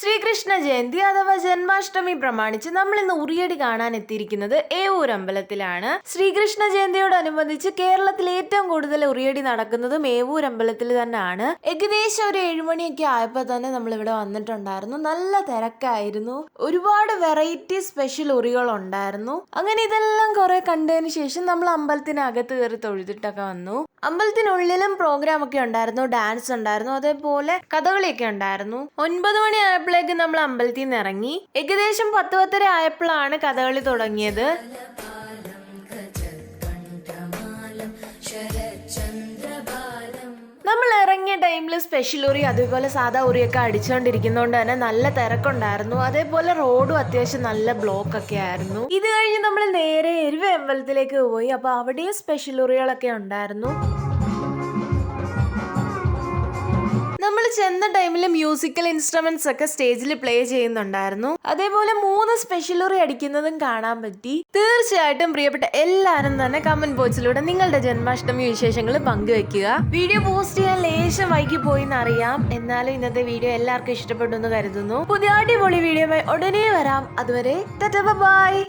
ശ്രീകൃഷ്ണ ജയന്തി അഥവാ ജന്മാഷ്ടമി പ്രമാണിച്ച് നമ്മൾ ഇന്ന് ഉറിയടി കാണാൻ എത്തിയിരിക്കുന്നത് ഏവൂർ അമ്പലത്തിലാണ്. ശ്രീകൃഷ്ണ ജയന്തിയോടനുബന്ധിച്ച് കേരളത്തിൽ ഏറ്റവും കൂടുതൽ ഉറിയടി നടക്കുന്നതും ഏവൂർ അമ്പലത്തിൽ തന്നെയാണ്. ഏകദേശം ഒരു ഏഴുമണിയൊക്കെ ആയപ്പോൾ തന്നെ നമ്മൾ ഇവിടെ വന്നിട്ടുണ്ടായിരുന്നു. നല്ല തിരക്കായിരുന്നു. ഒരുപാട് വെറൈറ്റി സ്പെഷ്യൽ ഉറികൾ ഉണ്ടായിരുന്നു അങ്ങനെ ഇതെല്ലാം കുറെ കണ്ടതിന് ശേഷം നമ്മൾ അമ്പലത്തിനകത്ത് കയറി തൊഴുതിട്ടൊക്കെ വന്നു. അമ്പലത്തിനുള്ളിലും പ്രോഗ്രാം ഒക്കെ ഉണ്ടായിരുന്നു ഡാൻസ് ഉണ്ടായിരുന്നു അതേപോലെ കഥകളിയൊക്കെ ഉണ്ടായിരുന്നു. ഒൻപത് മണി ആയപ്പോഴേക്ക് നമ്മൾ അമ്പലത്തിൽ നിന്ന് ഇറങ്ങി. ഏകദേശം പത്ത് പത്തര ആയപ്പോഴാണ് കഥകളി തുടങ്ങിയത്. നമ്മൾ ഇറങ്ങിയ ടൈമിൽ സ്പെഷ്യൽ ഉറി അതേപോലെ സാധാ ഉറിയൊക്കെ അടിച്ചുകൊണ്ടിരിക്കുന്നതുകൊണ്ട് തന്നെ നല്ല തിരക്കുണ്ടായിരുന്നു. അതേപോലെ റോഡും അത്യാവശ്യം നല്ല ബ്ലോക്ക് ഒക്കെ ആയിരുന്നു. ഇത് കഴിഞ്ഞ് നമ്മൾ നേരെ അമ്പലത്തിലേക്ക് പോയി അപ്പൊ അവിടെയും സ്പെഷ്യൽ ഉറികളൊക്കെ ഉണ്ടായിരുന്നു. നമ്മൾ ചെന്ന ടൈമിൽ മ്യൂസിക്കൽ ഇൻസ്ട്രുമെന്റ്സ് ഒക്കെ സ്റ്റേജിൽ പ്ലേ ചെയ്യുന്നുണ്ടായിരുന്നു. അതേപോലെ മൂന്ന് സ്പെഷ്യൽ ഉറി അടിക്കുന്നതും കാണാൻ പറ്റി. തീർച്ചയായിട്ടും പ്രിയപ്പെട്ട എല്ലാവരും തന്നെ കമന്റ് ബോക്സിലൂടെ നിങ്ങളുടെ ജന്മാഷ്ടമി വിശേഷങ്ങൾ പങ്കുവെക്കുക. വീഡിയോ പോസ്റ്റ് ചെയ്യാൻ ലേശം വൈകി പോയി എന്നറിയാം എന്നാലും ഇന്നത്തെ വീഡിയോ എല്ലാവർക്കും ഇഷ്ടപ്പെട്ടു എന്ന് കരുതുന്നു. പുതിയ അടിപൊളി വീഡിയോ ഉടനെ വരാം. അതുവരെ ബൈ.